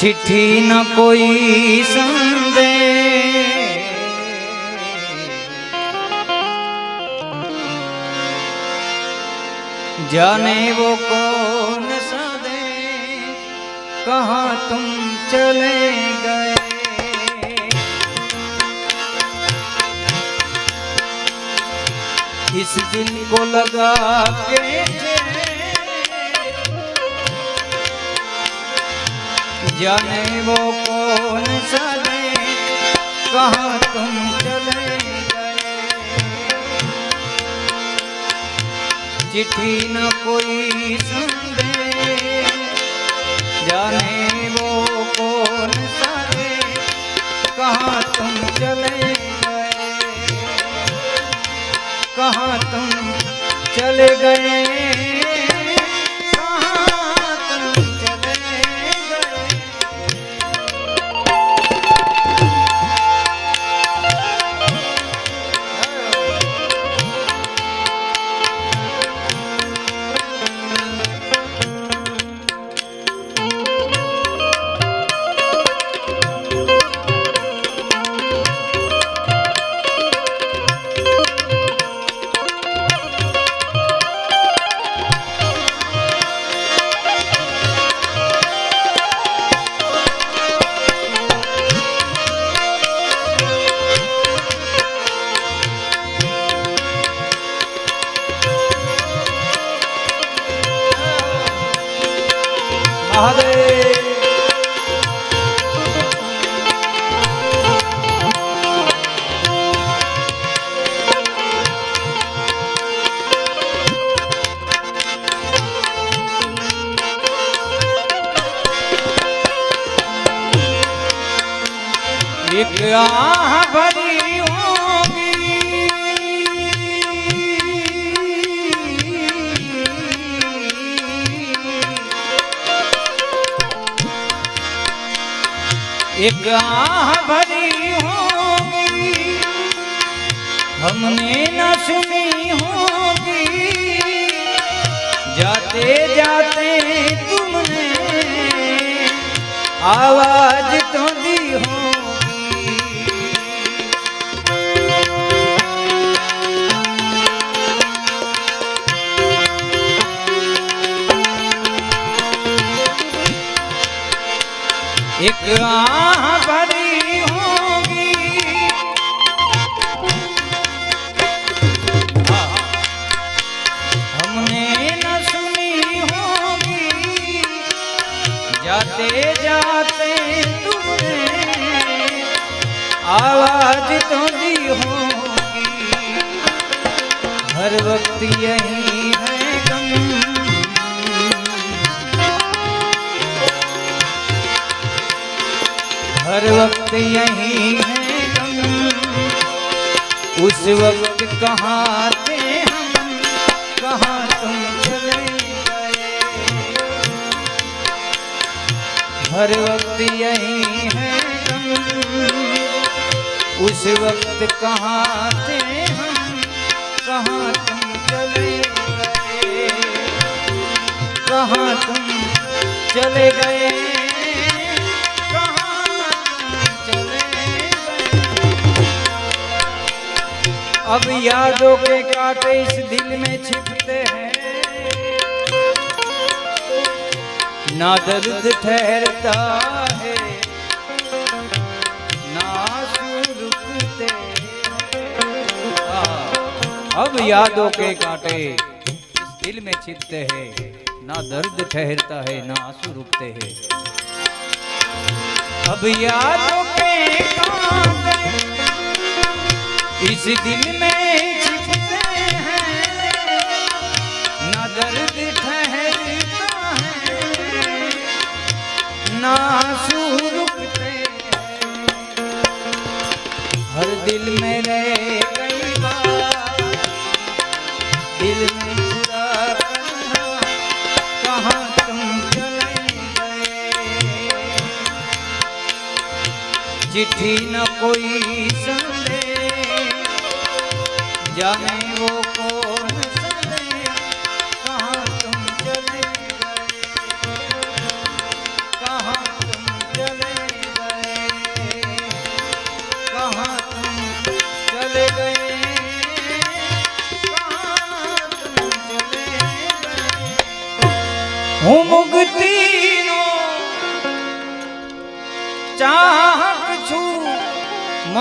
चिट्ठी न कोई संदेश जाने वो कौन संदेश कहाँ तुम चले गए? इस दिल को लगा के जाने वो कौन सा देश कहाँ तुम चले गए चिट्ठी न कोई संदेश जाने वो कौन सा देश कहाँ तुम चले गए कहाँ तुम चले गए મહાદેવ होगी एक आह भरी होगी हमने न सुनी होगी जाते जाते तुमने आवाज तो दी होगी एक आह हर वक्त यही है गम हर वक्त यही है गम उस वक्त कहाँ थे हम कहाँ तुम चले गए हर वक्त यही है गम उस वक्त कहाँ थे हम कहाँ तुम चले गए कहाँ तुम चले गए कहाँ तुम चले गए अब यादों के कांटे इस दिल में छिपते हैं ना दर्द ठहरता अब यादों के कांटे। दिल में छिपते हैं, ना दर्द ठहरता है, ना आँसू रुकते हैं। अब यादों के कांटे। इस दिल में छिपते हैं, ना दर्द ठहरता है, ना आँसू रुकते हर दिल में रह ચિઠ્ઠી ન કોઈ સંદેશ જાણે વો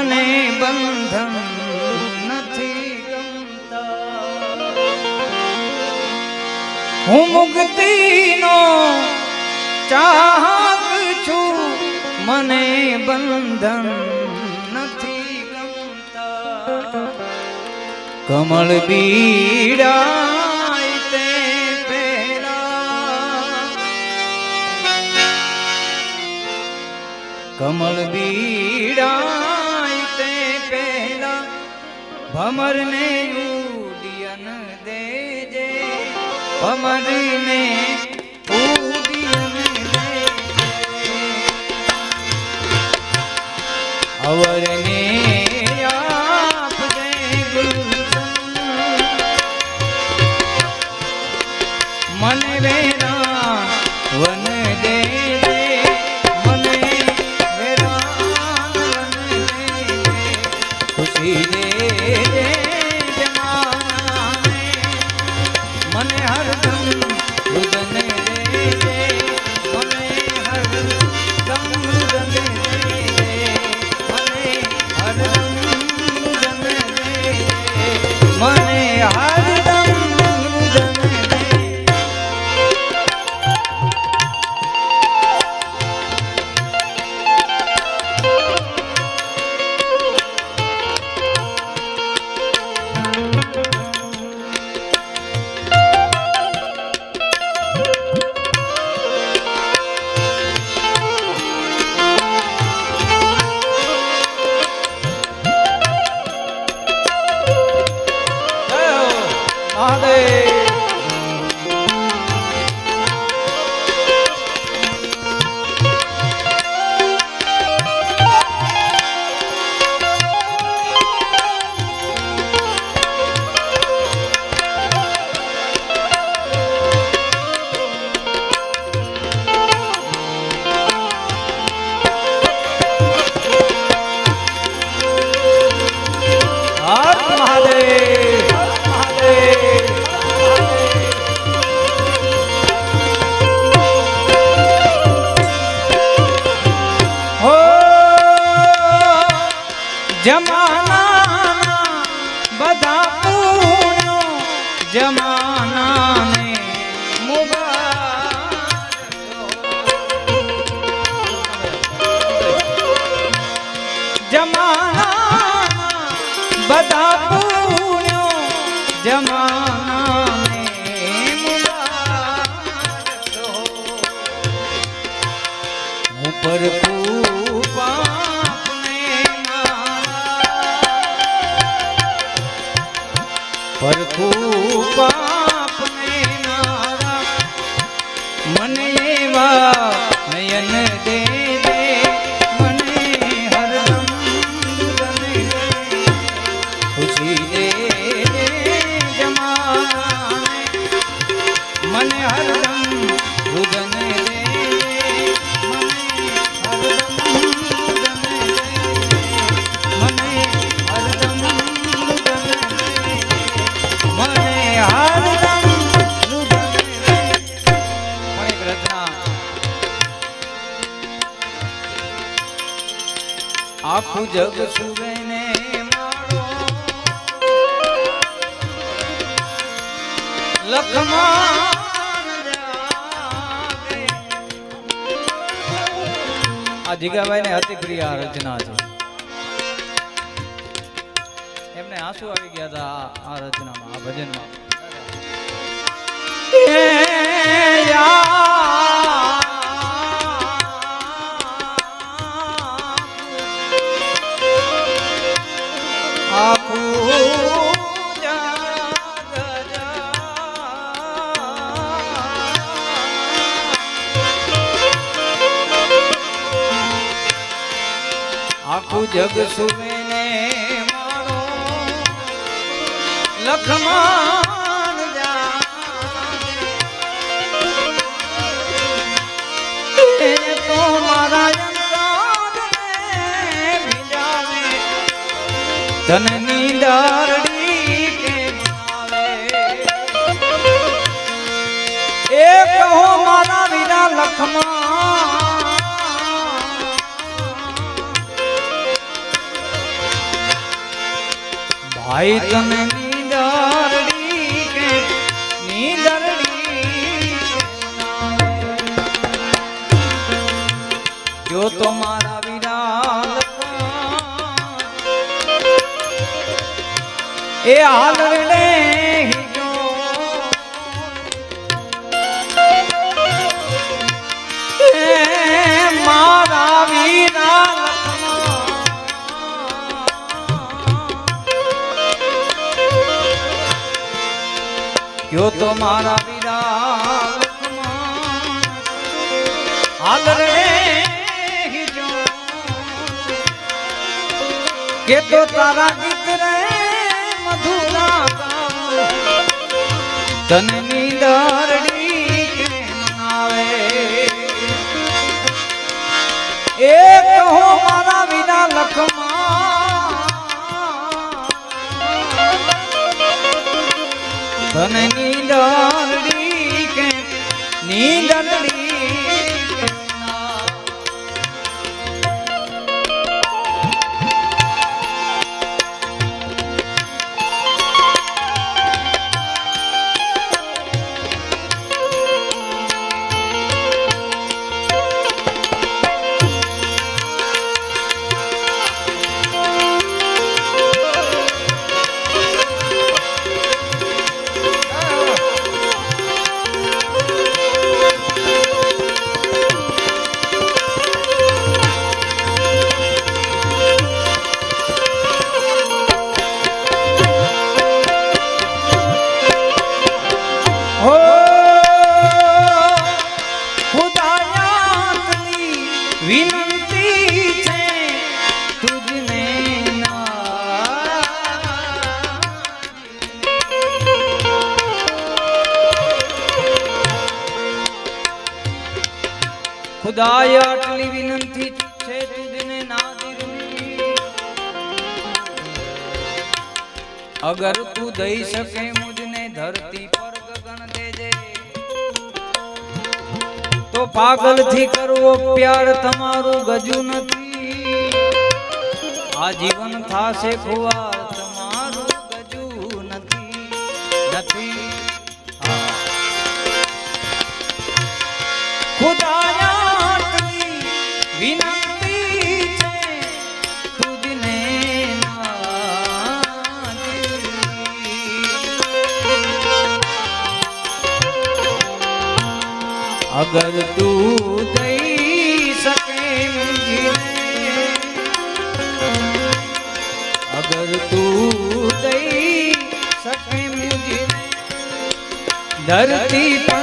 મને બંધન નથી હું મુક્તિનો ચાહક છું મને બંધન નથી કમળ બીડા તે પહેલા. ભમરને ઉડિયન દેજે ભમરને ઉડિયન દેજે. અવરને જમાનાને જમાના બધા પરખું પાપને મારા મને એવા નયન આખું જગ સુરને લખમાં આ જીગાભાઈ ને અતિ પ્રિય રચના છે. એમને આંસુ આવી ગયા હતા આ રચનામાં આ ભજનમાં. જગ સુવે ને મારો લખમાન. એ તો મારા. ધનની દારડી કે. એ કહો મારા વિના લખમાં ભાઈ તને નીંદરડી કે નીંદરડી જો તો મારા વિરાલ એ હાલ તો મારા વિરા હાલ રે હિજો કે તો તારા ગીત રે મધુરા. તને નીંદરડી તને નીંદરડી અગર તું દઈ શકે મુજને ધરતી પર ગગન દેજે તો પાગલથી કરવો પ્યાર તમારું ગજુ નથી. આ જીવન થાશે ખુવાર તમારું ગજુ નથી. નથી. ખુદાયા ખુદાયાતની અગર તું દઈ શકે અગર તું દઈ શકે ધરતી પર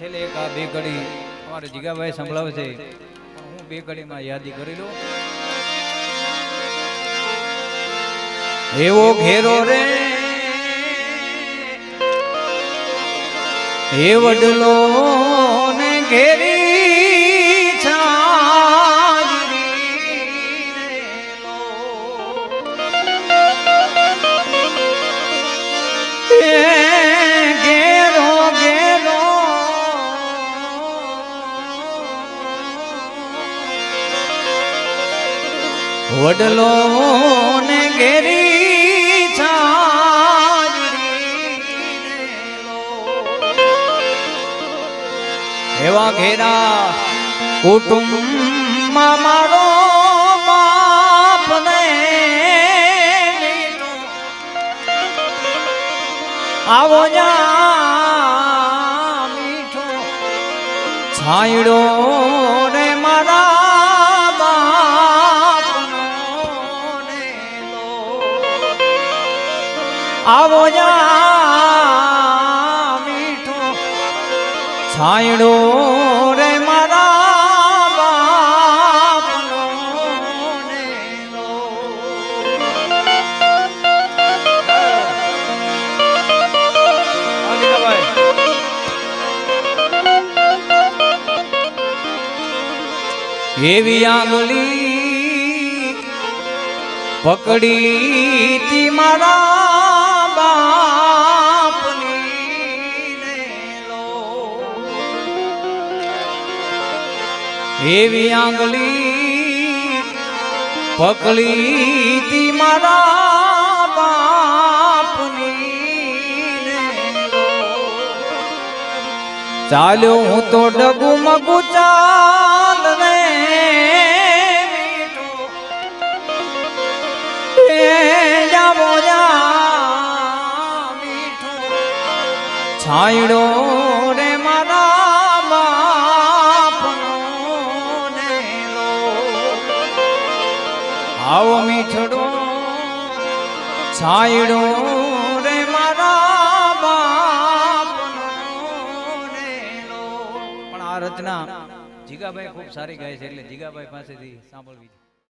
છેલ્લે એક આ બે ઘડી અમારે જીગાભાઈ સંભળાવે છે. હું બે ઘડીમાં યાદી કરી લઉં. એવો ઘેરો રે. એ વડલો ને ઘેરી વડલો ને ઘેરી એવા ઘેરા કુટુંબમાં મારો બાપ ને આવો મીઠો. છાંયડો રે મારા છાંયડો રે મારા બાપનો નેલો. એવી આંગળી પકડી મારા એવી આંગળી પકડી તી મારા બાપની. ચાલ્યો હું તો ડગુ મગુ ચાલ ને. છાંયડો છાંયડો રે મારા બાપનો નેલો. પણ આ રચના જીગાભાઈ ખૂબ સારી ગાય છે એટલે જીગાભાઈ પાસેથી સાંભળવી.